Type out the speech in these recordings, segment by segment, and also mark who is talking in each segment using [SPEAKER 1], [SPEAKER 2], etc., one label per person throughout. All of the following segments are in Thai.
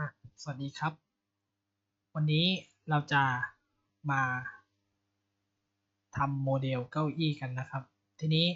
[SPEAKER 1] อะสวัสดีครับ วันนี้เราจะมาทำโมเดลเก้าอี้กันนะครับ ทีนี้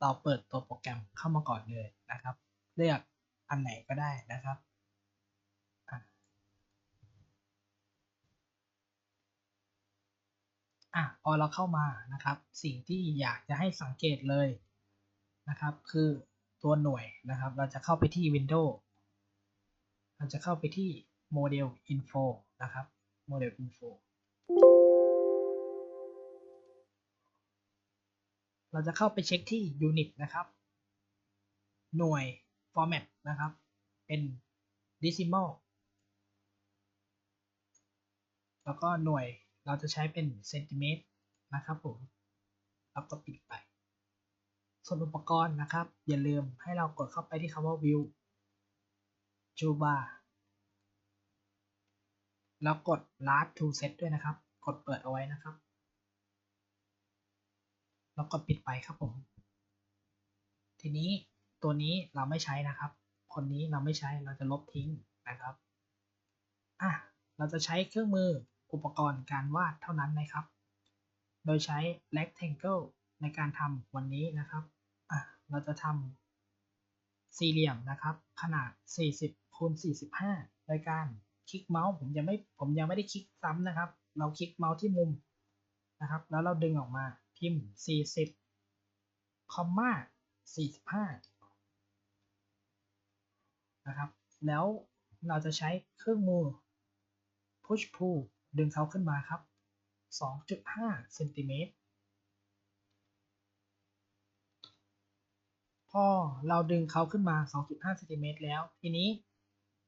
[SPEAKER 1] เราเปิดตัวโปรแกรมเข้ามาก่อนเลยนะครับ เลือกอันไหนก็ได้นะครับ อะอะพอเราเข้ามานะครับ สิ่งที่อยากจะให้สังเกตเลยนะครับ คือตัวหน่วยนะครับ เราจะเข้าไปที่ Windows เราจะเข้าไปที่ Model Info นะครับ Model Info เราจะเข้าไปเช็คที่ Unit นะครับ หน่วย Format นะครับ เป็น Decimal แล้วก็หน่วยเราจะใช้เป็นเซนติเมตรนะครับผมแล้วก็ปิดไป ส่วนอุปกรณ์นะครับ อย่าลืมให้เรากดเข้าไปที่คำว่า View จูบาแล้วกด last to set ด้วยนะครับ กดเปิดเอาไว้นะครับ แล้วกดปิดไปครับผม ทีนี้ตัวนี้เราไม่ใช้นะครับ คนนี้เราไม่ใช้เราจะลบทิ้งนะครับอะเราจะใช้เครื่องมืออุปกรณ์การวาดเท่านั้นนะครับ โดยใช้ rectangle ในการทำวันนี้นะครับอะเราจะทำ สี่เหลี่ยมนะครับ ขนาด 40คูณ45 โดยการคลิกเมาส์ผมยังไม่ผมยังไม่ได้คลิกซ้ำนะครับ เราคลิกเมาส์ที่มุมนะครับ แล้วเราดึงออกมาพิมพ์ 40คอมมา45 นะครับ แล้วเราจะใช้เครื่องมือ push pull ดึงเขาขึ้นมาครับ 2.5เซนติเมตร อเราดึงเขาขึ้นมา 2.5เซนติเมตรแล้ว ทีนี้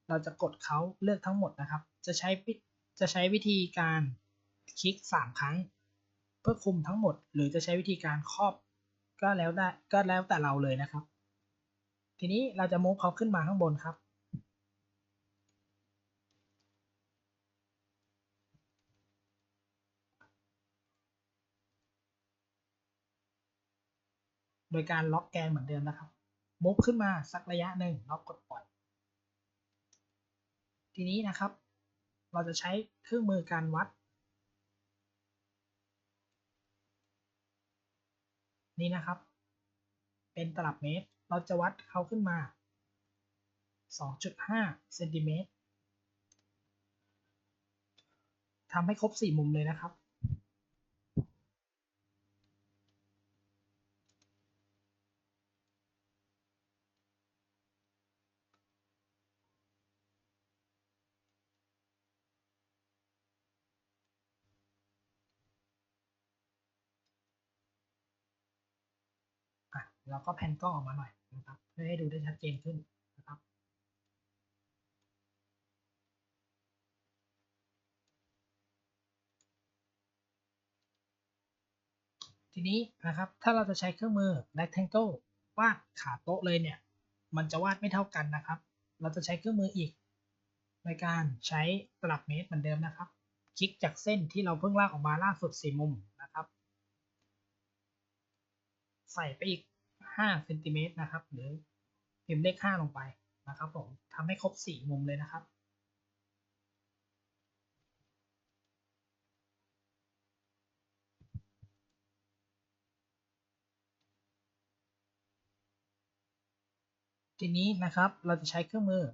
[SPEAKER 1] เราจะกดเขาเลือกทั้งหมดนะครับ จะใช้จะใช้วิธีการคลิก 3 ครั้ง เพื่อคุมทั้งหมด หรือจะใช้วิธีการครอบก็แล้วได้ก็แล้วแต่เราเลยนะครับ ทีนี้เราจะมุกเขาขึ้นมาข้างบนครับ โดยการล็อกแกนเหมือนเดิมนะครับมุกขึ้นมาสักระยะหนึ่งแล้วกดปล่อย ทีนี้นะครับ เราจะใช้เครื่องมือการวัด นี่นะครับ เป็นตลับเมตร เราจะวัดเขาขึ้นมา 2.5เซนติเมตรทำให้ครบ 4 มุมเลยนะครับ อะ แล้วก็แผ่นกล้องออกมาหน่อยนะครับ เพื่อให้ดูได้ชัดเจนขึ้นนะครับ ทีนี้นะครับถ้าเราจะใช้เครื่องมือ rectangle วาดขาโต๊ะเลยเนี่ย มันจะวาดไม่เท่ากันนะครับ เราจะใช้เครื่องมืออีก ในการใช้ตลับเมตรเหมือนเดิมนะครับ คลิกจากเส้นที่เราเพิ่งลากออกมาล่าสุด4มุมนะครับ ใส่ไปอีก 5เซนติเมตรนะครับ หรือพิมพ์เลข5ลงไปนะครับผมทำให้ครบ 4 มุมเลยนะครับ ทีนี้นะครับเราจะใช้เครื่องมือ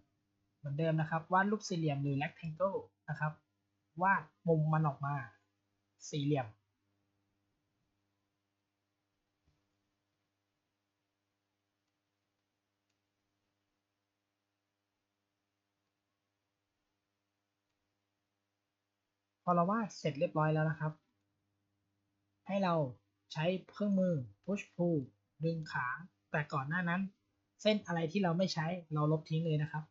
[SPEAKER 1] เหมือนเดิมนะครับ วาดรูปสี่เหลี่ยมหรือ rectangle นะครับ วาดมุมมันออกมาสี่เหลี่ยม พอเราวาดเสร็จเรียบร้อยแล้วนะครับ ให้เราใช้เครื่องมือ push pull ดึงขา แต่ก่อนหน้านั้น เส้นอะไรที่เราไม่ใช้เราลบทิ้งเลยนะครับ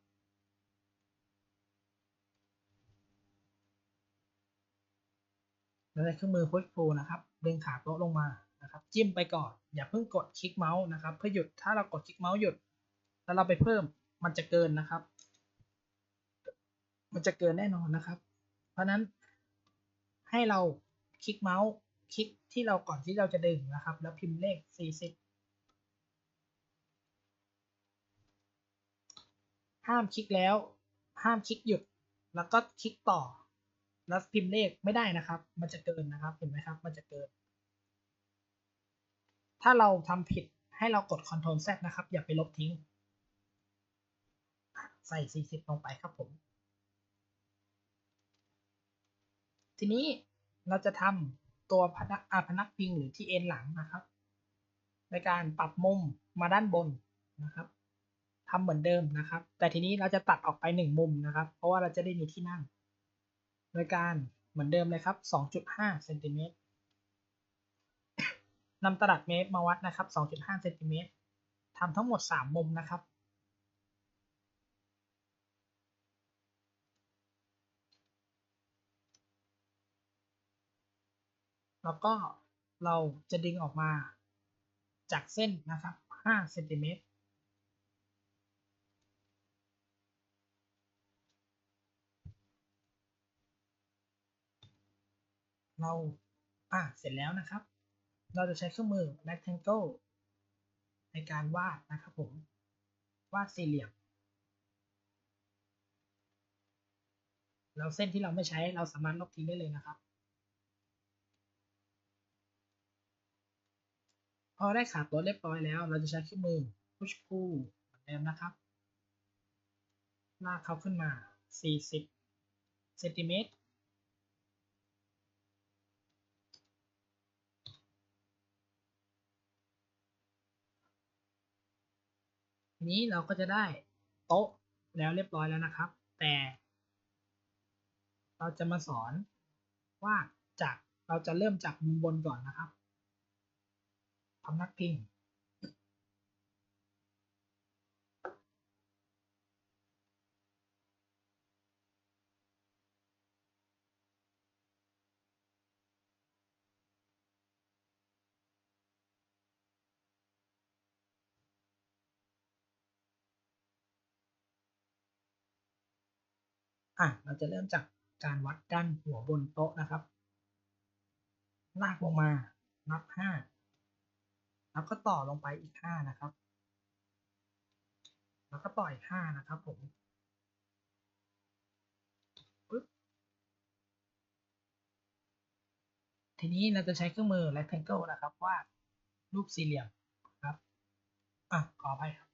[SPEAKER 1] เราใช้เครื่องมือ push pull นะครับ ดึงขาโต๊ะลงมานะครับ จิ้มไปก่อน อย่าเพิ่งกดคลิกเมาส์นะครับ เพื่อหยุด ถ้าเรากดคลิกเมาส์หยุด แล้วเราไปเพิ่ม มันจะเกินนะครับ มันจะเกินแน่นอนนะครับ เพราะนั้น ให้เราคลิกเมาส์คลิกที่เราก่อนที่เราจะดึงนะครับ แล้วพิมพ์เลข 40 ห้ามคลิกแล้ว ห้ามคลิกหยุด แล้วก็คลิกต่อ แล้วพิมพ์เลขไม่ได้นะครับ มันจะเกินนะครับ เห็นไหมครับ มันจะเกิน ถ้าเราทำผิดให้เรากด Ctrl Z นะครับ อย่าไปลบทิ้ง ใส่ 40 ลงไปครับผม ทีนี้เราจะทำตัวพนักพนักพิงหรือที่เอ็นหลังนะครับ ในการปรับมุมมาด้านบนนะครับทำเหมือนเดิมนะครับ แต่ทีนี้เราจะตัดออกไปหนึ่งมุมนะครับ เพราะว่าเราจะได้มีที่นั่งโดยการเหมือนเดิมเลยครับ 2.5เซนติเมตรนำตลับเมตรมาวัดนะครับ 2.5เซนติเมตรทำทั้งหมด 3 มุมนะครับ แล้วก็เราจะดึงออกมาจากเส้นนะครับ5เซนติเมตรเราอะเสร็จแล้วนะครับ เราจะใช้เครื่องมือ rectangle ในการวาดนะครับผม วาดสี่เหลี่ยม แล้วเส้นที่เราไม่ใช้เราสามารถลบทิ้งได้เลยนะครับ พอได้ขาตัวเรียบร้อยแล้ว เราจะใช้เครื่องมือ push pull เหมือนเดิมนะครับ ลากเขาขึ้นมา 40เซนติเมตรนี้เราก็จะได้โต๊ะแล้วเรียบร้อยแล้วนะครับ แต่ เราจะมาสอนว่าจากเราจะเริ่มจากมุมบนก่อนนะครับ พำนักพิงอะเราจะเริ่มจากการวัดด้านหัวบนโต๊ะนะครับ ลากลงมา นับห้า แล้วก็ต่อลงไปอีกห้านะครับ แล้วก็ต่ออีกห้านะครับผมปึ๊บทีนี้เราจะใช้เครื่องมือ rectangle นะครับวาดรูปสี่เหลี่ยมครับอะขออภัยครับ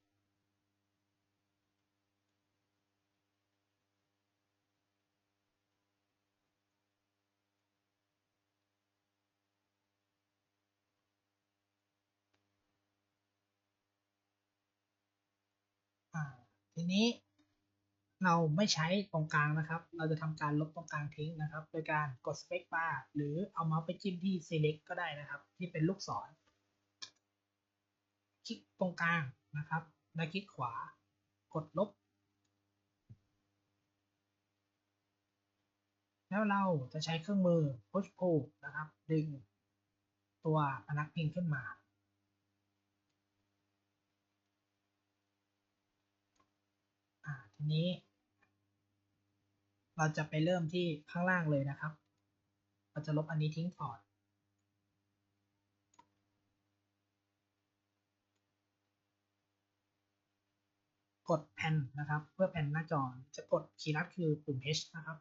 [SPEAKER 1] อ่า ทีนี้เราไม่ใช้ตรงกลางนะครับ เราจะทำการลบตรงกลางทิ้งนะครับ โดยการกด space bar หรือเอาเมาส์ไปจิ้มที่ select ก็ได้นะครับ ที่เป็นลูกศร คลิกตรงกลางนะครับ แล้วคลิกขวากดลบ แล้วเราจะใช้เครื่องมือ push pull นะครับ ดึงตัวพนักพิงขึ้นมา อ่าทีนี้ เราจะไปเริ่มที่ข้างล่างเลยนะครับ เราจะลบอันนี้ทิ้งก่อน กดแผ่นนะครับ เพื่อแผ่นหน้าจอจะกดคีย์ลัดคือปุ่ม H นะครับ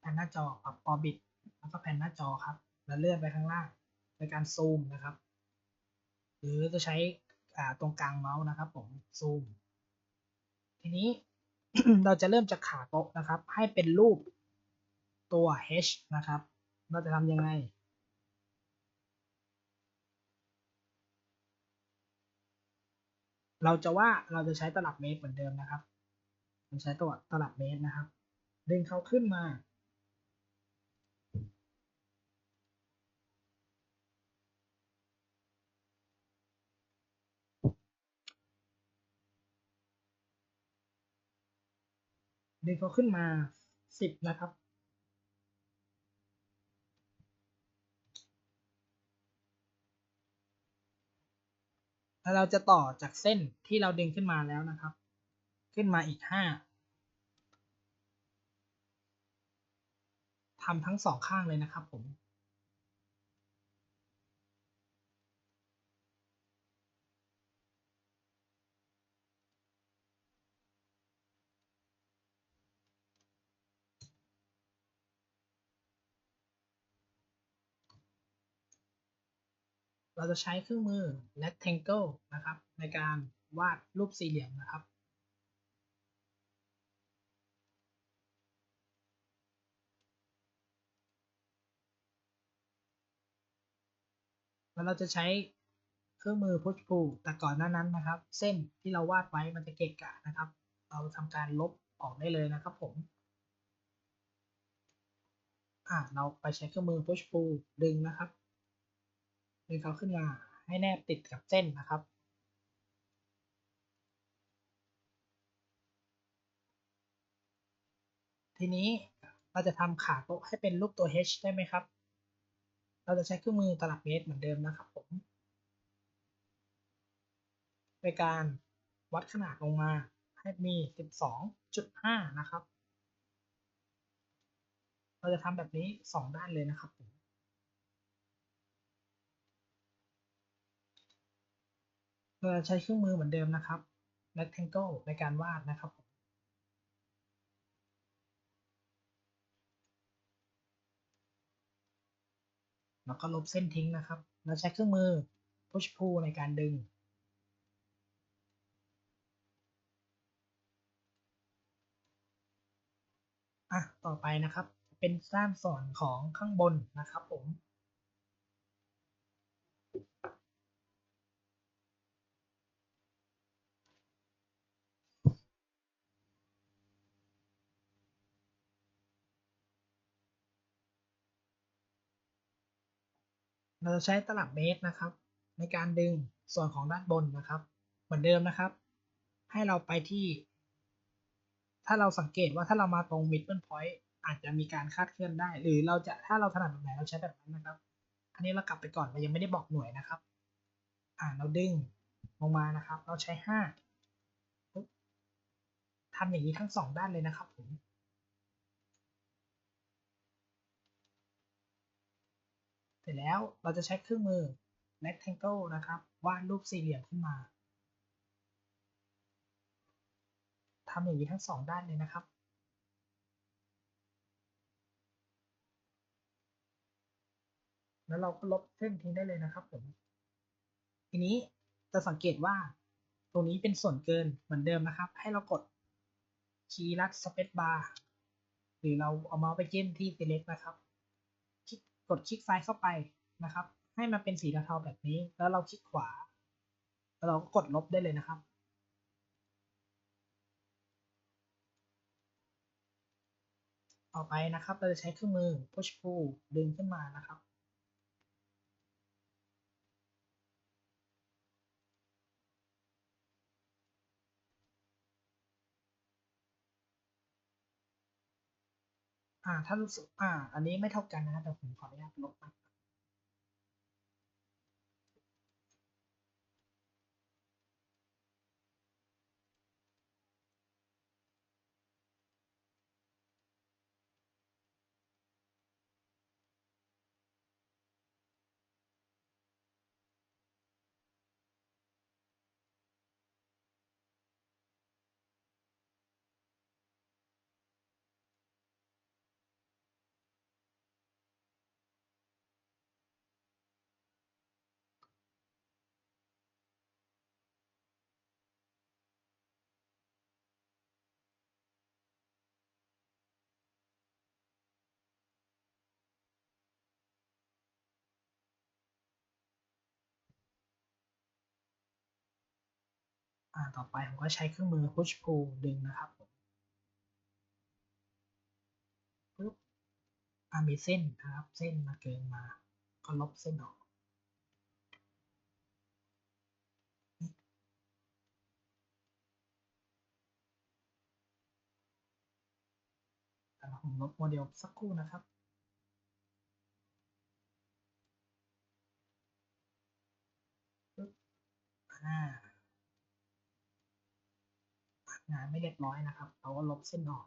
[SPEAKER 1] แผ่นหน้าจอปรับออบิทแล้วก็แผ่นหน้าจอครับ แล้วเลื่อนไปข้างล่างในการซูมนะครับ หรือจะใช้ตรงกลางเมาส์นะครับผมซูม ทีนี้เราจะเริ่มจากขาโต๊ะนะครับ ให้เป็นรูปตัว H นะครับ เราจะทำยังไง เราจะว่าเราจะใช้ตลับเมตรเหมือนเดิมนะครับใช้ตัวตลับเมตรนะครับ ดึงเขาขึ้นมา ดึงเขาขึ้นมาสิบนะครับ แล้วเราจะต่อจากเส้นที่เราดึงขึ้นมาแล้วนะครับ ขึ้นมาอีกห้าทำทั้งสองข้างเลยนะครับผม เราจะใช้เครื่องมือ rectangle นะครับ ในการวาดรูปสี่เหลี่ยมนะครับ แล้วเราจะใช้เครื่องมือ push pull แต่ก่อนหน้านั้นนะครับ เส้นที่เราวาดไว้มันจะเกะกะนะครับ เราทำการลบออกได้เลยนะครับผมอ่าเราไปใช้เครื่องมือ push pull ดึงนะครับ ดึงเขาขึ้นมาให้แนบติดกับเส้นนะครับ ทีนี้เราจะทำขาโต๊ะให้เป็นรูปตัว H ได้ไหมครับ เราจะใช้เครื่องมือตลับเมตรเหมือนเดิมนะครับผมในการวัดขนาดลงมาให้มี 12.5 นะครับ เราจะทำแบบนี้ 2 ด้านเลยนะครับผม เราจะใช้เครื่องมือเหมือนเดิมนะครับ rectangle ในการวาดนะครับแล้วก็ลบเส้นทิ้งนะครับ เราใช้เครื่องมือ push pull ในการดึง อะ ต่อไปนะครับ เป็นด้านส่วนของข้างบนนะครับผม เราจะใช้ตลับเมตรนะครับ ในการดึงส่วนของด้านบนนะครับ เหมือนเดิมนะครับ ให้เราไปที่ ถ้าเราสังเกตว่าถ้าเรามาตรง middle point อาจจะมีการคาดเคลื่อนได้ หรือเราจะถ้าเราถนัดแบบไหนเราใช้แบบนั้นนะครับ อันนี้เรากลับไปก่อนเรายังไม่ได้บอกหน่วยนะครับ อ่าเราดึงลงมานะครับ เราใช้ห้าทำอย่างนี้ทั้งสองด้านเลยนะครับผม สร็จแล้วเราจะใช้เครื่องมือ rectangle นะครับ วาดรูปสี่เหลี่ยมขึ้นมาทำอย่างนี้ทั้งสองด้านเลยนะครับ แล้วเราก็ลบเส้นทิ้งได้เลยนะครับผม ทีนี้จะสังเกตว่า ตรงนี้เป็นส่วนเกินเหมือนเดิมนะครับ ให้เรากดคีย์ลัด space bar หรือเราเอาเมาส์ไปจิ้มที่ select นะครับ กดคลิกซ้ายเข้าไปนะครับ ให้มันเป็นสีเทาๆแบบนี้ แล้วเราคลิกขวา แล้วเราก็กดลบได้เลยนะครับ ต่อไปนะครับเราจะใช้เครื่องมือ push pull ดึงขึ้นมานะครับ อ่าถ้ารู้สึกอ่า อันนี้ไม่เท่ากันนะแต่ผมขออนุญาตลบมัน ต่อไปผมก็ใช้เครื่องมือ push pull ดึงนะครับปึ๊บมีเส้นนะครับ เส้นมาเกินมา ก็ลบเส้นออกแต่ผมลบโมเดลสักครู่นะครับปึ๊บอ่า งานไม่เรียบร้อยนะครับ เราก็ลบเส้นออก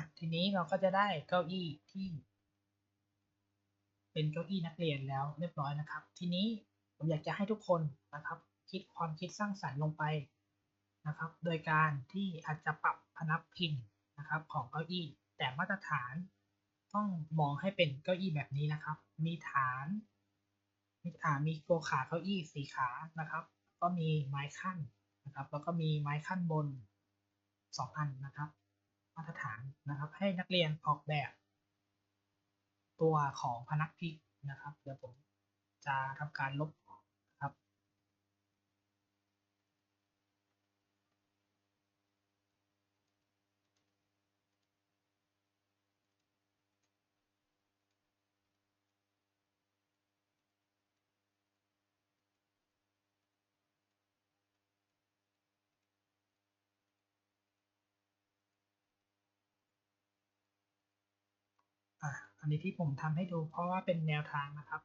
[SPEAKER 1] ะทีนี้เราก็จะได้เก้าอี้ที่ เป็นเก้าอี้นักเรียนแล้วเรียบร้อยนะครับ ทีนี้ผมอยากจะให้ทุกคนนะครับ คิดความคิดสร้างสรรค์ลงไปนะครับ โดยการที่อาจจะปรับพนักพิงนะครับของเก้าอี้ แต่มาตรฐานต้องมองให้เป็นเก้าอี้แบบนี้นะครับ มีฐาน มีอ่ามีตัวขาเก้าอี้สีขานะครับ ก็มีไม้ขั้นนะครับ แล้วก็มีไม้ขั้นบนสองอันนะครับ มาตรฐานนะครับ ให้นักเรียนออกแบบตัวของพนักพิงนะครับ เดี๋ยวผมจะทำการลบออกนะครับ อันนี้ที่ผมทำให้ดูเพราะว่าเป็นแนวทางนะครับ